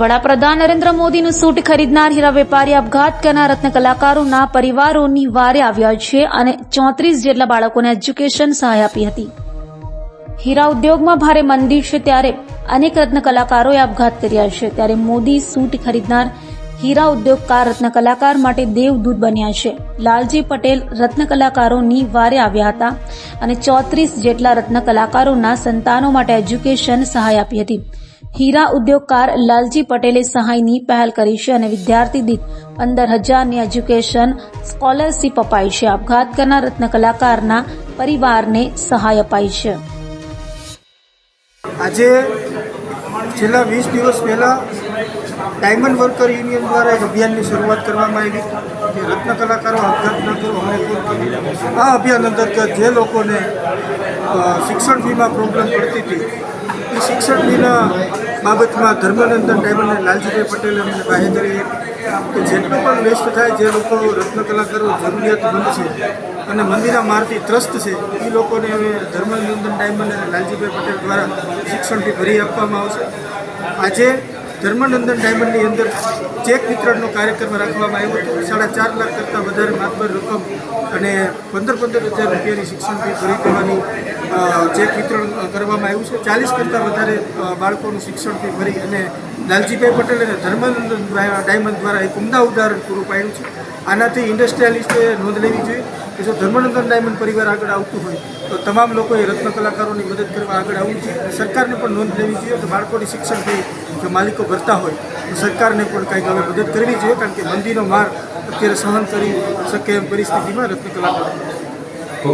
વડાપ્રધાન નરેન્દ્ર મોદીનું સૂટ ખરીદનાર હીરા વેપારી આપઘાત કરનાર રત્ન કલાકારોના પરિવારોની વારે આવ્યા છે અને ચોત્રીસ જેટલા બાળકોને એજ્યુકેશન સહાય આપી હતી. હીરા ઉદ્યોગમાં ભારે મંદી છે ત્યારે અનેક રત્ન કલાકારોએ આપઘાત કર્યા છે. ત્યારે મોદી સૂટ ખરીદનાર હીરા ઉદ્યોગકાર રત્ન કલાકાર માટે દેવદૂત બન્યા છે. લાલજી પટેલ રત્ન કલાકારોની વારે આવ્યા હતા અને ચોત્રીસ જેટલા રત્ન કલાકારોના સંતાનો માટે એજ્યુકેશન સહાય આપી હતી. હીરા ઉદ્યોગકાર લાલજી પટેલે સહાયની પહેલ કરી છે અને વિદ્યાર્થી દીઠ પંદર હજારની એજ્યુકેશન સ્કોલરશીપ અપાઈ છે આપઘાત કરનાર રત્ન કલાકારના પરિવારને સહાય અપાઈ છે આજે છેલ્લા વીસ દિવસ પહેલાં ડાયમંડ વર્કર યુનિયન દ્વારા એક અભિયાનની શરૂઆત કરવામાં આવી કે રત્ન કલાકારો આપઘાત ન કરો અમને ફોન કરો આ અભિયાન અંતર્ગત જે લોકોને અ, શિક્ષણ ફીમાં પ્રોબ્લેમ પડતી હતી એ શિક્ષણ ફીના બાબતમાં ધર્મનંદન ડાયમંડ અને લાલજીભાઈ પટેલે અમને બાહેધરી કે જેટલું પણ વેસ્ટ થાય જે લોકો રત્ન કલાકારો જરૂરિયાતમંદ છે અને મંદિરના મારથી ત્રસ્ત છે, એ લોકોને હવે ધર્મનંદન ડાયમંડ અને લાલજીભાઈ પટેલ દ્વારા શિક્ષણથી ભરી આપવામાં આવશે. આજે ધર્મનંદન ડાયમંડની અંદર ચેક વિતરણનો કાર્યક્રમ રાખવામાં આવ્યો હતો. સાડા ચાર લાખ કરતાં વધારે માતબર રકમ અને પંદર પંદર હજાર રૂપિયાની શિક્ષણ ફી ભરી દેવાની ચેક વિતરણ કરવામાં આવ્યું છે. ચાલીસ કરતાં વધારે બાળકોનું શિક્ષણ ફી ભરી અને લાલજીભાઈ પટેલ અને ધર્મનંદન ડાયમંડ દ્વારા એક ઉમદા ઉદાહરણ પૂરું પાડ્યું છે. આનાથી ઇન્ડસ્ટ્રીયાલિસ્ટે નોંધ લેવી જોઈએ કે જો ધર્મનંદન ડાયમંડ પરિવાર આગળ આવતું હોય, તો તમામ લોકોએ રત્ન કલાકારોની મદદ કરવા આગળ આવવું જોઈએ સરકારને પણ નોંધ લેવી જોઈએ કે બાળકોની શિક્ષણ ફી જો માલિકો ભરતા હોય, તો સરકારને પણ કંઈક હવે મદદ કરવી જોઈએ, કારણ કે મંદીનો માર અત્યારે સહન કરી શકે એમ પરિસ્થિતિમાં રત્ન કલાકારો.